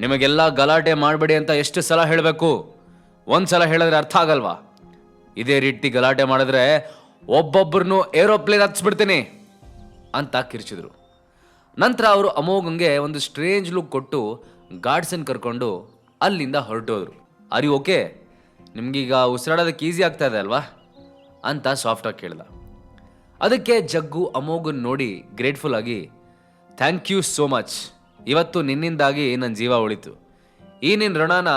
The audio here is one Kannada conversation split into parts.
ನಿಮಗೆಲ್ಲ ಗಲಾಟೆ ಮಾಡಬೇಡಿ ಅಂತ ಎಷ್ಟು ಸಲ ಹೇಳಬೇಕು? ಒಂದು ಸಲ ಹೇಳಿದ್ರೆ ಅರ್ಥ ಆಗಲ್ವಾ? ಇದೇ ರೀತಿ ಗಲಾಟೆ ಮಾಡಿದ್ರೆ ಒಬ್ಬೊಬ್ಬರನ್ನು ಏರೋಪ್ಲೇನ್ ಹತ್ಸ್ಬಿಡ್ತೀನಿ ಅಂತ ಕಿರ್ಚಿದ್ರು. ನಂತರ ಅವರು ಅಮೋಘಂಗೆ ಒಂದು ಸ್ಟ್ರೇಂಜ್ ಲುಕ್ ಕೊಟ್ಟು ಗಾಡ್ಸನ್ನು ಕರ್ಕೊಂಡು ಅಲ್ಲಿಂದ ಹೊರಟೋದ್ರು. ಅರಿ, ಓಕೆ. ನಿಮಗೀಗ ಉಸಿರಾಡೋದಕ್ಕೆ ಈಸಿ ಆಗ್ತಾ ಇದೆ ಅಲ್ವಾ? ಅಂತ ಸಾಫ್ಟಾಗಿ ಕೇಳ್ದ. ಅದಕ್ಕೆ ಜಗ್ಗು ಅಮೋಘನ್ ನೋಡಿ ಗ್ರೇಟ್ಫುಲ್ ಆಗಿ, ಥ್ಯಾಂಕ್ ಯು ಸೋ ಮಚ್. ಇವತ್ತು ನಿನ್ನಿಂದಾಗಿ ನನ್ನ ಜೀವ ಉಳಿತು. ಈ ನಿನ್ನ ಋಣನ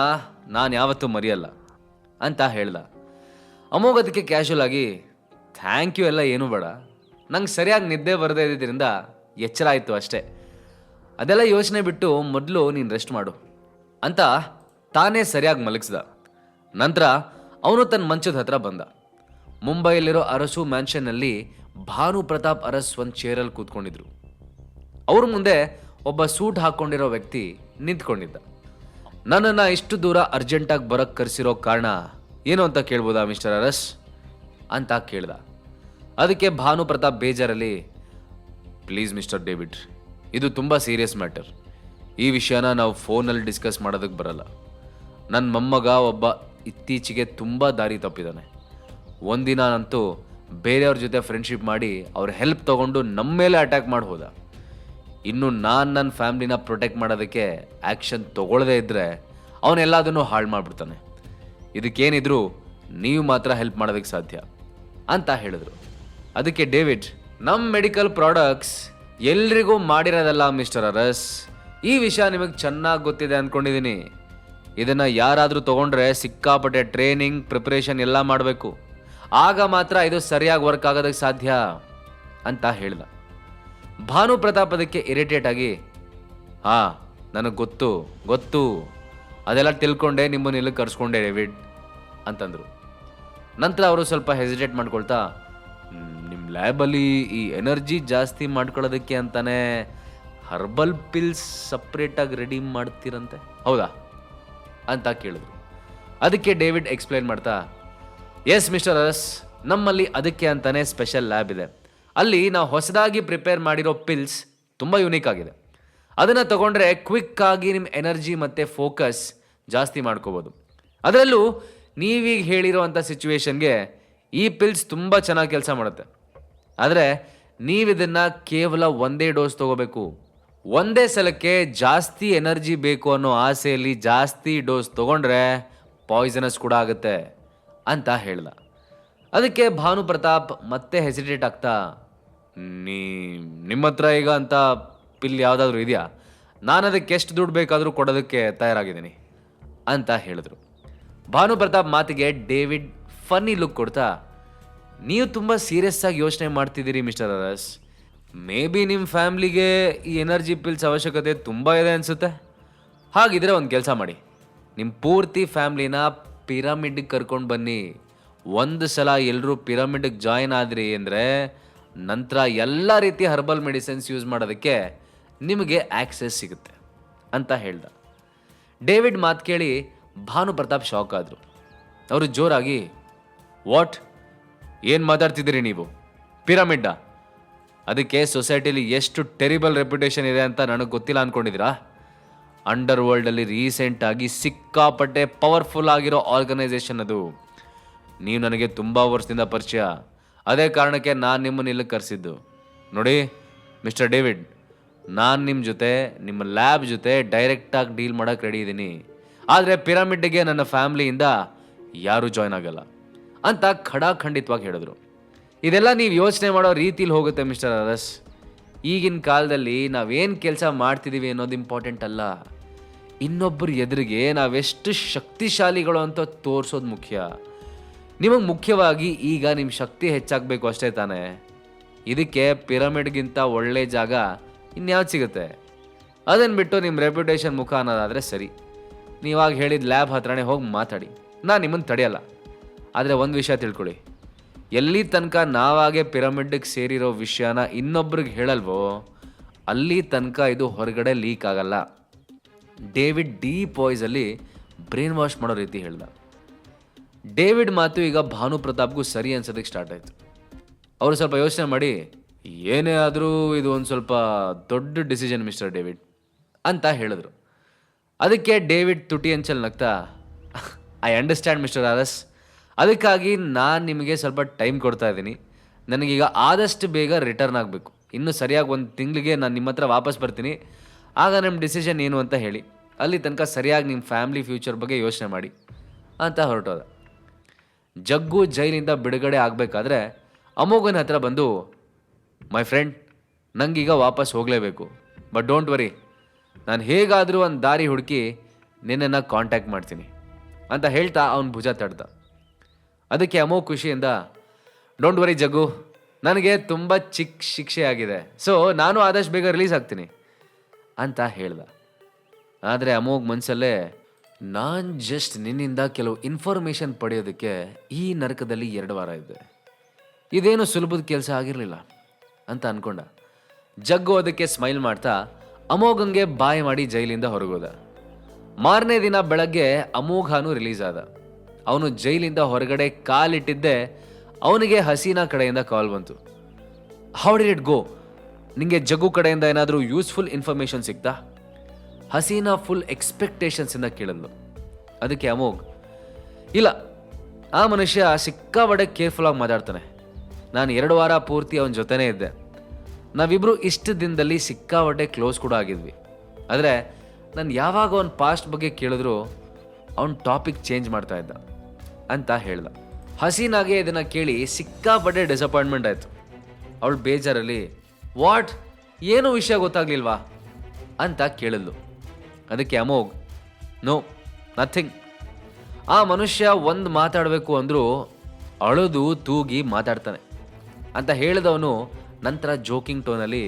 ನಾನು ಯಾವತ್ತೂ ಮರೆಯಲ್ಲ ಅಂತ ಹೇಳ್ದ. ಅಮೋಘ್ ಅದಕ್ಕೆ ಕ್ಯಾಶುವಲ್ ಆಗಿ ಥ್ಯಾಂಕ್ ಯು ಎಲ್ಲ ಏನೂ ಬೇಡ. ನಂಗೆ ಸರಿಯಾಗಿ ನಿದ್ದೆ ಬರದೇ ಇದ್ದಿದ್ದರಿಂದ ಎಚ್ಚರ ಆಯಿತು ಅಷ್ಟೇ. ಅದೆಲ್ಲ ಯೋಚನೆ ಬಿಟ್ಟು ಮೊದಲು ನೀನು ರೆಸ್ಟ್ ಮಾಡು ಅಂತ ತಾನೇ ಸರಿಯಾಗಿ ಮಲಗಿಸ್ದ. ನಂತರ ಅವನು ತನ್ನ ಮಂಚದ ಹತ್ರ ಬಂದ. ಮುಂಬೈಯಲ್ಲಿರೋ ಅರಸು ಮ್ಯಾನ್ಷನ್ನಲ್ಲಿ ಭಾನು ಪ್ರತಾಪ್ ಅರಸ್ ಒಂದು ಚೇರಲ್ಲಿ ಕೂತ್ಕೊಂಡಿದ್ರು. ಅವ್ರ ಮುಂದೆ ಒಬ್ಬ ಸೂಟ್ ಹಾಕೊಂಡಿರೋ ವ್ಯಕ್ತಿ ನಿಂತ್ಕೊಂಡಿದ್ದ. ನನ್ನನ್ನು ಇಷ್ಟು ದೂರ ಅರ್ಜೆಂಟಾಗಿ ಬರೋಕ್ಕೆ ಕರೆಸಿರೋ ಕಾರಣ ಏನು ಅಂತ ಕೇಳ್ಬೋದಾ ಮಿಸ್ಟರ್ ಅರಸ್? ಅಂತ ಕೇಳ್ದ. ಅದಕ್ಕೆ ಭಾನು ಪ್ರತಾಪ್ ಬೇಜಾರಲ್ಲಿ ಪ್ಲೀಸ್ ಮಿಸ್ಟರ್ ಡೇವಿಡ್ ಇದು ತುಂಬ ಸೀರಿಯಸ್ ಮ್ಯಾಟರ್ ಈ ವಿಷಯನ ನಾವು ಫೋನಲ್ಲಿ ಡಿಸ್ಕಸ್ ಮಾಡೋದಕ್ಕೆ ಬರಲ್ಲ. ನನ್ನ ಮೊಮ್ಮಗ ಒಬ್ಬ ಇತ್ತೀಚೆಗೆ ತುಂಬ ದಾರಿ ತಪ್ಪಿದ್ದಾನೆ ಒಂದಿನ ಅಂತೂ ಬೇರೆಯವ್ರ ಜೊತೆ ಫ್ರೆಂಡ್ಶಿಪ್ ಮಾಡಿ ಅವ್ರ ಹೆಲ್ಪ್ ತಗೊಂಡು ನಮ್ಮ ಮೇಲೆ ಅಟ್ಯಾಕ್ ಮಾಡಿ ಇನ್ನು ನಾನು ನನ್ನ ಫ್ಯಾಮ್ಲಿನ ಪ್ರೊಟೆಕ್ಟ್ ಮಾಡೋದಕ್ಕೆ ಆ್ಯಕ್ಷನ್ ತಗೊಳ್ಳದೇ ಇದ್ದರೆ ಅವನೆಲ್ಲದನ್ನು ಹಾಳು ಮಾಡಿಬಿಡ್ತಾನೆ. ಇದಕ್ಕೇನಿದ್ರು ನೀವು ಮಾತ್ರ ಹೆಲ್ಪ್ ಮಾಡೋದಕ್ಕೆ ಸಾಧ್ಯ ಅಂತ ಹೇಳಿದ್ರು. ಅದಕ್ಕೆ ಡೇವಿಡ್ ನಮ್ಮ ಮೆಡಿಕಲ್ ಪ್ರಾಡಕ್ಟ್ಸ್ ಎಲ್ರಿಗೂ ಮಾಡಿರೋದಲ್ಲ ಮಿಸ್ಟರ್ ಅರಸ್, ಈ ವಿಷಯ ನಿಮಗೆ ಚೆನ್ನಾಗಿ ಗೊತ್ತಿದೆ ಅಂದ್ಕೊಂಡಿದ್ದೀನಿ ಇದನ್ನು ಯಾರಾದರೂ ತೊಗೊಂಡ್ರೆ ಸಿಕ್ಕಾಪಟ್ಟೆ ಟ್ರೈನಿಂಗ್, ಪ್ರಿಪ್ರೇಷನ್ ಎಲ್ಲ ಮಾಡಬೇಕು. ಆಗ ಮಾತ್ರ ಇದು ಸರಿಯಾಗಿ ವರ್ಕ್ ಆಗೋದಕ್ಕೆ ಸಾಧ್ಯ ಅಂತ ಹೇಳ್ದ. ಭಾನು ಪ್ರತಾಪ್ ಅದಕ್ಕೆ ಇರಿಟೇಟ್ ಆಗಿ, ಹಾ, ನನಗೆ ಗೊತ್ತು ಗೊತ್ತು. ಅದೆಲ್ಲ ತಿಳ್ಕೊಂಡೆ, ನಿಮ್ಮನ್ನು ಇಲ್ಲಿ ಕರ್ಸ್ಕೊಂಡೆ, ಡೇವಿಡ್, ಅಂತಂದರು. ನಂತರ ಅವರು ಸ್ವಲ್ಪ ಹೆಸಿಟೇಟ್ ಮಾಡ್ಕೊಳ್ತಾ ನಿಮ್ಮ ಲ್ಯಾಬಲ್ಲಿ ಈ ಎನರ್ಜಿ ಜಾಸ್ತಿ ಮಾಡ್ಕೊಳ್ಳೋದಕ್ಕೆ ಅಂತಾನೆ ಹರ್ಬಲ್ ಪಿಲ್ಸ್ ಸಪ್ರೇಟಾಗಿ ರೆಡಿ ಮಾಡ್ತೀರಂತೆ? ಹೌದಾ? ಅಂತ ಕೇಳಿದ್ರು. ಅದಕ್ಕೆ ಡೇವಿಡ್ ಎಕ್ಸ್ಪ್ಲೈನ್ ಮಾಡ್ತಾ ಎಸ್ ಮಿಸ್ಟರ್ ಅರಸ್, ನಮ್ಮಲ್ಲಿ ಅದಕ್ಕೆ ಅಂತಾನೆ ಸ್ಪೆಷಲ್ ಲ್ಯಾಬ್ ಇದೆ. ಅಲ್ಲಿ ನಾವು ಹೊಸದಾಗಿ ಪ್ರಿಪೇರ್ ಮಾಡಿರೋ ಪಿಲ್ಸ್ ತುಂಬ ಯುನೀಕ್ ಆಗಿದೆ. ಅದನ್ನು ತಗೊಂಡ್ರೆ ಕ್ವಿಕ್ ಆಗಿ ನಿಮ್ಮ ಎನರ್ಜಿ ಮತ್ತು ಫೋಕಸ್ ಜಾಸ್ತಿ ಮಾಡ್ಕೋಬೋದು. ಅದರಲ್ಲೂ ನೀವೀಗ ಹೇಳಿರೋವಂಥ ಸಿಚುವೇಶನ್ಗೆ ಈ ಪಿಲ್ಸ್ ತುಂಬ ಚೆನ್ನಾಗಿ ಕೆಲಸ ಮಾಡುತ್ತೆ. ಆದರೆ ನೀವಿದನ್ನು ಕೇವಲ ಒಂದೇ ಡೋಸ್ ತಗೋಬೇಕು. ಒಂದೇ ಸಲಕ್ಕೆ ಜಾಸ್ತಿ ಎನರ್ಜಿ ಬೇಕು ಅನ್ನೋ ಆಸೆಯಲ್ಲಿ ಜಾಸ್ತಿ ಡೋಸ್ ತೊಗೊಂಡ್ರೆ ಪಾಯ್ಸನಸ್ ಕೂಡ ಆಗುತ್ತೆ ಅಂತ ಹೇಳ್ದ ಅದಕ್ಕೆ ಭಾನು ಪ್ರತಾಪ್ ಮತ್ತೆ ಹೆಸಿಟೇಟ್ ಆಗ್ತಾ ನೀ ನಿಮ್ಮ ಹತ್ರ ಈಗ ಅಂತ ಪಿಲ್ ಯಾವುದಾದ್ರೂ ಇದೆಯಾ? ನಾನು ಅದಕ್ಕೆ ಎಷ್ಟು ದುಡ್ಡು ಬೇಕಾದರೂ ಕೊಡೋದಕ್ಕೆ ತಯಾರಾಗಿದ್ದೀನಿ ಅಂತ ಹೇಳಿದ್ರು. ಭಾನು ಪ್ರತಾಪ್ ಮಾತಿಗೆ ಡೇವಿಡ್ ಫನ್ನಿ ಲುಕ್ ಕೊಡ್ತಾ, ನೀವು ತುಂಬ ಸೀರಿಯಸ್ ಆಗಿ ಯೋಚನೆ ಮಾಡ್ತಿದ್ದೀರಿ, ಮಿಸ್ಟರ್ ಅರಸ್. ಮೇ ಬಿ ನಿಮ್ಮ ಫ್ಯಾಮ್ಲಿಗೆ ಈ ಎನರ್ಜಿ ಪಿಲ್ಸ್ ಅವಶ್ಯಕತೆ ತುಂಬ ಇದೆ ಅನಿಸುತ್ತೆ. ಹಾಗಿದ್ರೆ ಒಂದು ಕೆಲಸ ಮಾಡಿ. ನಿಮ್ಮ ಪೂರ್ತಿ ಫ್ಯಾಮ್ಲಿನ ಪಿರಮಿಡ್ಗೆ ಕರ್ಕೊಂಡು ಬನ್ನಿ. ಒಂದು ಸಲ ಎಲ್ಲರೂ ಪಿರಮಿಡ್ಗೆ ಜಾಯಿನ್ ಆದ್ರಿ ಅಂದರೆ ನಂತರ ಎಲ್ಲ ರೀತಿಯ ಹರ್ಬಲ್ ಮೆಡಿಸಿನ್ಸ್ ಯೂಸ್ ಮಾಡೋದಕ್ಕೆ ನಿಮಗೆ ಆಕ್ಸೆಸ್ ಸಿಗುತ್ತೆ ಅಂತ ಹೇಳ್ದ. ಡೇವಿಡ್ ಮಾತು ಕೇಳಿ ಭಾನು ಪ್ರತಾಪ್ ಶಾಕ್ ಆದರು. ಅವರು ಜೋರಾಗಿ, ವಾಟ್? ಏನು ಮಾತಾಡ್ತಿದ್ದೀರಿ ನೀವು? ಪಿರಮಿಡ್ಡಾ ಅದಕ್ಕೆ ಸೊಸೈಟಿಲಿ ಎಷ್ಟು ಟೆರಿಬಲ್ ರೆಪ್ಯುಟೇಷನ್ ಇದೆ ಅಂತ ನನಗೆ ಗೊತ್ತಿಲ್ಲ ಅಂದ್ಕೊಂಡಿದ್ದೀರಾ ಅಂಡರ್ ವರ್ಲ್ಡಲ್ಲಿ ರೀಸೆಂಟಾಗಿ ಸಿಕ್ಕಾಪಟ್ಟೆ ಪವರ್ಫುಲ್ ಆಗಿರೋ ಆರ್ಗನೈಸೇಷನ್ ಅದು. ನೀವು ನನಗೆ ತುಂಬ ವರ್ಷದಿಂದ ಪರಿಚಯ. ಅದೇ ಕಾರಣಕ್ಕೆ ನಾನು ನಿಮ್ಮನ್ನು ಇಲ್ಲಿ ಕರೆಸಿದ್ದು. ನೋಡಿ, ಮಿಸ್ಟರ್ ಡೇವಿಡ್, ನಾನು ನಿಮ್ಮ ಜೊತೆ, ನಿಮ್ಮ ಲ್ಯಾಬ್ ಜೊತೆ ಡೈರೆಕ್ಟಾಗಿ ಡೀಲ್ ಮಾಡೋಕ್ಕೆ ರೆಡಿ ಇದ್ದೀನಿ ಆದರೆ ಪಿರಮಿಡ್ಗೆ ನನ್ನ ಫ್ಯಾಮ್ಲಿಯಿಂದ ಯಾರೂ ಜಾಯ್ನ್ ಆಗಲ್ಲ ಅಂತ ಖಡಾಖಂಡಿತವಾಗಿ ಹೇಳಿದ್ರು. ಇದೆಲ್ಲ ನೀವು ಯೋಚನೆ ಮಾಡೋ ರೀತಿಲಿ ಹೋಗುತ್ತೆ ಮಿಸ್ಟರ್ ಅರಸ್. ಈಗಿನ ಕಾಲದಲ್ಲಿ ನಾವೇನು ಕೆಲಸ ಮಾಡ್ತಿದ್ದೀವಿ ಅನ್ನೋದು ಇಂಪಾರ್ಟೆಂಟ್ ಅಲ್ಲ. ಇನ್ನೊಬ್ಬರು ಎದುರಿಗೆ ನಾವೆಷ್ಟು ಶಕ್ತಿಶಾಲಿಗಳು ಅಂತ ತೋರಿಸೋದು ಮುಖ್ಯ. ನಿಮಗೆ ಮುಖ್ಯವಾಗಿ ಈಗ ನಿಮ್ಮ ಶಕ್ತಿ ಹೆಚ್ಚಾಗಬೇಕು ಅಷ್ಟೇ ತಾನೇ. ಇದಕ್ಕೆ ಪಿರಮಿಡ್ಗಿಂತ ಒಳ್ಳೆ ಜಾಗ ಇನ್ಯಾವ್ದು ಸಿಗುತ್ತೆ? ಅದನ್ನು ಬಿಟ್ಟು ನಿಮ್ಮ ರೆಪ್ಯುಟೇಷನ್ ಮುಖ ಅನ್ನೋದಾದರೆ ಸರಿ. ನೀವಾಗ ಹೇಳಿದ ಲ್ಯಾಬ್ ಹತ್ರನೇ ಹೋಗಿ ಮಾತಾಡಿ. ನಾನು ನಿಮ್ಮನ್ನು ತಡೆಯಲ್ಲ. ಆದರೆ ಒಂದು ವಿಷಯ ತಿಳ್ಕೊಳ್ಳಿ. ಎಲ್ಲಿ ತನಕ ನಾವಾಗೆ ಪಿರಮಿಡ್ಗೆ ಸೇರಿರೋ ವಿಷಯನ ಇನ್ನೊಬ್ರಿಗೆ ಹೇಳಲ್ವೋ, ಅಲ್ಲಿ ತನಕ ಇದು ಹೊರಗಡೆ ಲೀಕ್ ಆಗಲ್ಲ. ಡೇವಿಡ್ ಡೀಪ್ ಪಾಯ್ಸಲ್ಲಿ ಬ್ರೈನ್ ವಾಶ್ ಮಾಡೋ ರೀತಿ ಹೇಳ್ದ. ಡೇವಿಡ್ ಮಾತು ಈಗ ಭಾನು ಪ್ರತಾಪ್ಗೂ ಸರಿ ಅನ್ಸೋದಕ್ಕೆ ಸ್ಟಾರ್ಟ್ ಆಯಿತು. ಅವರು ಸ್ವಲ್ಪ ಯೋಚನೆ ಮಾಡಿ, ಏನೇ ಆದರೂ ಇದು ಒಂದು ಸ್ವಲ್ಪ ದೊಡ್ಡ ಡಿಸಿಷನ್ ಮಿಸ್ಟರ್ ಡೇವಿಡ್ ಅಂತ ಹೇಳಿದ್ರು. ಅದಕ್ಕೆ ಡೇವಿಡ್ ತುಟಿ ಅಂಚಲ್ ನಗ್ತಾ ಐ ಅಂಡರ್ಸ್ಟ್ಯಾಂಡ್ ಮಿಸ್ಟರ್ ಆರಸ್ ಅದಕ್ಕಾಗಿ ನಾನು ನಿಮಗೆ ಸ್ವಲ್ಪ ಟೈಮ್ ಕೊಡ್ತಾ ಇದ್ದೀನಿ. ನನಗೀಗ ಆದಷ್ಟು ಬೇಗ ರಿಟರ್ನ್ ಆಗಬೇಕು. ಇನ್ನು ಸರಿಯಾಗಿ ಒಂದು ತಿಂಗಳಿಗೆ ನಾನು ನಿಮ್ಮ ಹತ್ರ ವಾಪಸ್ ಬರ್ತೀನಿ. ಆಗ ನಮ್ಮ ಡಿಸಿಷನ್ ಏನು ಅಂತ ಹೇಳಿ. ಅಲ್ಲಿ ತನಕ ಸರಿಯಾಗಿ ನಿಮ್ಮ ಫ್ಯಾಮ್ಲಿ ಫ್ಯೂಚರ್ ಬಗ್ಗೆ ಯೋಚನೆ ಮಾಡಿ, ಅಂತ ಹೊರಟೋದ. ಜಗ್ಗು ಜೈಲಿಂದ ಬಿಡುಗಡೆ ಆಗಬೇಕಾದ್ರೆ ಅಮೋಘನ ಹತ್ರ ಬಂದು ಮೈ ಫ್ರೆಂಡ್ ನಂಗೀಗ ವಾಪಸ್ ಹೋಗಲೇಬೇಕು. ಬಟ್ ಡೋಂಟ್ ವರಿ ನಾನು ಹೇಗಾದರೂ ಒಂದು ದಾರಿ ಹುಡುಕಿ ನಿನ್ನನ್ನು ಕಾಂಟ್ಯಾಕ್ಟ್ ಮಾಡ್ತೀನಿ. ಅಂತ ಹೇಳ್ತಾ ಅವನು ಭುಜ ತಡ್ದ. ಅದಕ್ಕೆ ಅಮೋ ಖುಷಿಯಿಂದ ಡೋಂಟ್ ವರಿ ಜಗ್ಗು. ನನಗೆ ತುಂಬ ಚಿಕ್ಕ ಶಿಕ್ಷೆ ಆಗಿದೆ. ಸೊ ನಾನು ಆದಷ್ಟು ಬೇಗ ರಿಲೀಸ್ ಆಗ್ತೀನಿ. ಅಂತ ಹೇಳ್ದ. ಆದರೆ ಅಮೋಗ್ ಮನಸ್ಸಲ್ಲೇ ನಾನು ಜಸ್ಟ್ ನಿನ್ನಿಂದ ಕೆಲವು ಇನ್ಫಾರ್ಮೇಷನ್ ಪಡೆಯೋದಕ್ಕೆ ಈ ನರಕದಲ್ಲಿ ಎರಡು ವಾರ ಇದೆ ಇದೇನು ಸುಲಭದ ಕೆಲಸ ಆಗಿರಲಿಲ್ಲ ಅಂತ ಅನ್ಕೊಂಡ. ಜಗ್ಗು ಅದಕ್ಕೆ ಸ್ಮೈಲ್ ಮಾಡ್ತಾ ಅಮೋಘಂಗೆ ಬಾಯ್ ಮಾಡಿ ಜೈಲಿಂದ ಹೊರಗೋದ. ಮಾರನೇ ದಿನ ಬೆಳಗ್ಗೆ ಅಮೋಘಾನು ರಿಲೀಸ್ ಆದ. ಅವನು ಜೈಲಿಂದ ಹೊರಗಡೆ ಕಾಲಿಟ್ಟಿದ್ದೆ, ಅವನಿಗೆ ಹಸೀನಾ ಕಡೆಯಿಂದ ಕಾಲ್ ಬಂತು. ಹೌ ಡಿಡ್ ಇಟ್ ಗೋ ನಿಮಗೆ ಜಗ್ಗು ಕಡೆಯಿಂದ ಏನಾದರೂ ಯೂಸ್ಫುಲ್ ಇನ್ಫಾರ್ಮೇಷನ್ ಸಿಗ್ತಾ? ಹಸೀನಾ ಫುಲ್ ಎಕ್ಸ್ಪೆಕ್ಟೇಷನ್ಸಿಂದ ಕೇಳಿದ್ಲು. ಅದಕ್ಕೆ ಅಮೋಘ್, ಇಲ್ಲ, ಆ ಮನುಷ್ಯ ಸಿಕ್ಕಾಬಡೆ ಕೇರ್ಫುಲ್ಲಾಗಿ ಮಾತಾಡ್ತಾನೆ. ನಾನು ಎರಡು ವಾರ ಪೂರ್ತಿ ಅವನ ಜೊತೆನೇ ಇದ್ದೆ. ನಾವಿಬ್ಬರು ಇಷ್ಟು ದಿನದಲ್ಲಿ ಸಿಕ್ಕಾಬಟ್ಟೆ ಕ್ಲೋಸ್ ಕೂಡ ಆಗಿದ್ವಿ. ಆದರೆ ನಾನು ಯಾವಾಗ ಅವನ ಪಾಸ್ಟ್ ಬಗ್ಗೆ ಕೇಳಿದ್ರು ಅವನ ಟಾಪಿಕ್ ಚೇಂಜ್ ಮಾಡ್ತಾ ಇದ್ದ, ಅಂತ ಹೇಳ್ದ. ಹಸೀನಾಗೆ ಇದನ್ನು ಕೇಳಿ ಸಿಕ್ಕಾಪಟ್ಟೆ ಡಿಸಪಾಯಿಂಟ್ಮೆಂಟ್ ಆಯಿತು. ಅವಳು ಬೇಜಾರಲ್ಲಿ, ವಾಟ್? ಏನು ವಿಷಯ ಗೊತ್ತಾಗ್ಲಿಲ್ವಾ? ಅಂತ ಕೇಳಿದ್ಲು. ಅದಕ್ಕೆ ಅಮೋಘ್ ನೋ ನಥಿಂಗ್ ಆ ಮನುಷ್ಯ ಒಂದು ಮಾತಾಡಬೇಕು ಅಂದರೂ ಅಳದು ತೂಗಿ ಮಾತಾಡ್ತಾನೆ ಅಂತ ಹೇಳಿದವನು ನಂತರ ಜೋಕಿಂಗ್ ಟೋನಲ್ಲಿ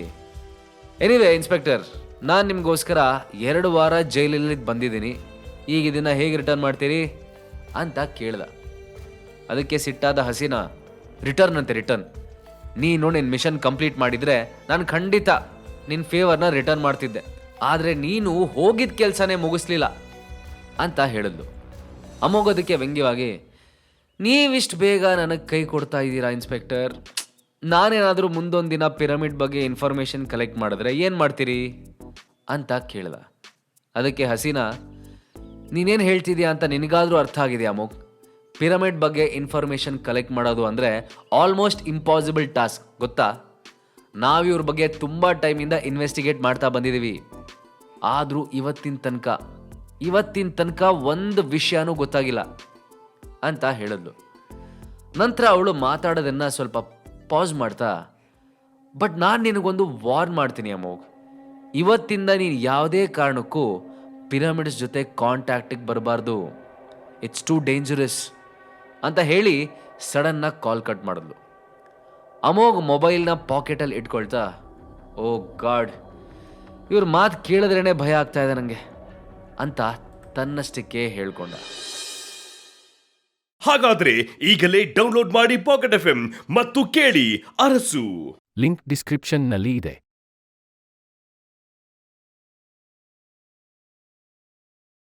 ಎನಿವೆ ಇನ್ಸ್ಪೆಕ್ಟರ್ ನಾನು ನಿಮಗೋಸ್ಕರ ಎರಡು ವಾರ ಜೈಲಲ್ಲಿ ಬಂದಿದ್ದೀನಿ. ಈಗ ಇದನ್ನು ಹೇಗೆ ರಿಟರ್ನ್ ಮಾಡ್ತೀರಿ? ಅಂತ ಕೇಳ್ದ. ಅದಕ್ಕೆ ಸಿಟ್ಟಾದ ಹಸಿನ ರಿಟರ್ನ್ ಅಂತೆ ರಿಟರ್ನ್ ನೀನು ನಿನ್ನ ಮಿಷನ್ ಕಂಪ್ಲೀಟ್ ಮಾಡಿದರೆ ನಾನು ಖಂಡಿತ ನಿನ್ನ ಫೇವರ್ನ ರಿಟರ್ನ್ ಮಾಡ್ತಿದ್ದೆ. ಆದರೆ ನೀನು ಹೋಗಿದ್ದ ಕೆಲಸನೇ ಮುಗಿಸ್ಲಿಲ್ಲ ಅಂತ ಹೇಳಿದ್ಲು. ಅಮೋಘದಕ್ಕೆ ವ್ಯಂಗ್ಯವಾಗಿ, ನೀವಿಷ್ಟು ಬೇಗ ನನಗೆ ಕೈ ಕೊಡ್ತಾ ಇದ್ದೀರಾ, ಇನ್ಸ್ಪೆಕ್ಟರ್? ನಾನೇನಾದರೂ ಮುಂದೊಂದು ದಿನ ಪಿರಮಿಡ್ ಬಗ್ಗೆ ಇನ್ಫಾರ್ಮೇಷನ್ ಕಲೆಕ್ಟ್ ಮಾಡಿದ್ರೆ ಏನು ಮಾಡ್ತೀರಿ? ಅಂತ ಕೇಳ್ದ. ಅದಕ್ಕೆ ಹಸೀನಾ, ನೀನೇನು ಹೇಳ್ತಿದ್ಯಾ ಅಂತ ನಿನಗಾದರೂ ಅರ್ಥ ಆಗಿದೆಯಾ ಅಮೋಕ್ ಪಿರಮಿಡ್ ಬಗ್ಗೆ ಇನ್ಫಾರ್ಮೇಷನ್ ಕಲೆಕ್ಟ್ ಮಾಡೋದು ಅಂದರೆ ಆಲ್ಮೋಸ್ಟ್ ಇಂಪಾಸಿಬಲ್ ಟಾಸ್ಕ್, ಗೊತ್ತಾ? ನಾವು ಇವ್ರ ಬಗ್ಗೆ ತುಂಬ ಟೈಮಿಂದ ಇನ್ವೆಸ್ಟಿಗೇಟ್ ಮಾಡ್ತಾ ಬಂದಿದ್ದೀವಿ ಆದರೂ ಇವತ್ತಿನ ತನಕ ಇವತ್ತಿನ ತನಕ ಒಂದು ವಿಷಯನೂ ಗೊತ್ತಾಗಿಲ್ಲ ಅಂತ ಹೇಳಿದ್ಲು ನಂತರ ಅವಳು ಮಾತಾಡೋದನ್ನ ಸ್ವಲ್ಪ ಪಾಸ್ ಮಾಡ್ತಾ ಬಟ್ ನಾನು ನಿನಗೊಂದು ವಾರ್ನ್ ಮಾಡ್ತೀನಿ ಅಮೋಘ್ ಇವತ್ತಿಂದ ನೀನು ಯಾವುದೇ ಕಾರಣಕ್ಕೂ ಪಿರಮಿಡ್ಸ್ ಜೊತೆ ಕಾಂಟ್ಯಾಕ್ಟಿಗೆ ಬರಬಾರ್ದು. ಇಟ್ಸ್ ಟು ಡೇಂಜರಸ್ ಅಂತ ಹೇಳಿ ಸಡನ್ನಾಗಿ ಕಾಲ್ ಕಟ್ ಮಾಡಿದ್ಲು. ಅಮೋಘ್ ಮೊಬೈಲ್ನ ಪಾಕೆಟಲ್ಲಿ ಇಟ್ಕೊಳ್ತಾ ಓ ಗಾಡ್ ಇವ್ರ ಮಾತು ಕೇಳಿದ್ರೇ ಭಯ ಆಗ್ತಾ ಇದೆ ನನಗೆ ಅಂತ ತನ್ನಷ್ಟಕ್ಕೆ ಹೇಳ್ಕೊಂಡ. ಹಾಗಾದ್ರೆ ಈಗಲೇ ಡೌನ್ಲೋಡ್ ಮಾಡಿ ಪಾಕೆಟ್ ಎಫ್ ಮತ್ತು ಕೇಳಿ ಅರಸು. ಲಿಂಕ್ ಡಿಸ್ಕ್ರಿಪ್ಷನ್ನಲ್ಲಿ ಇದೆ.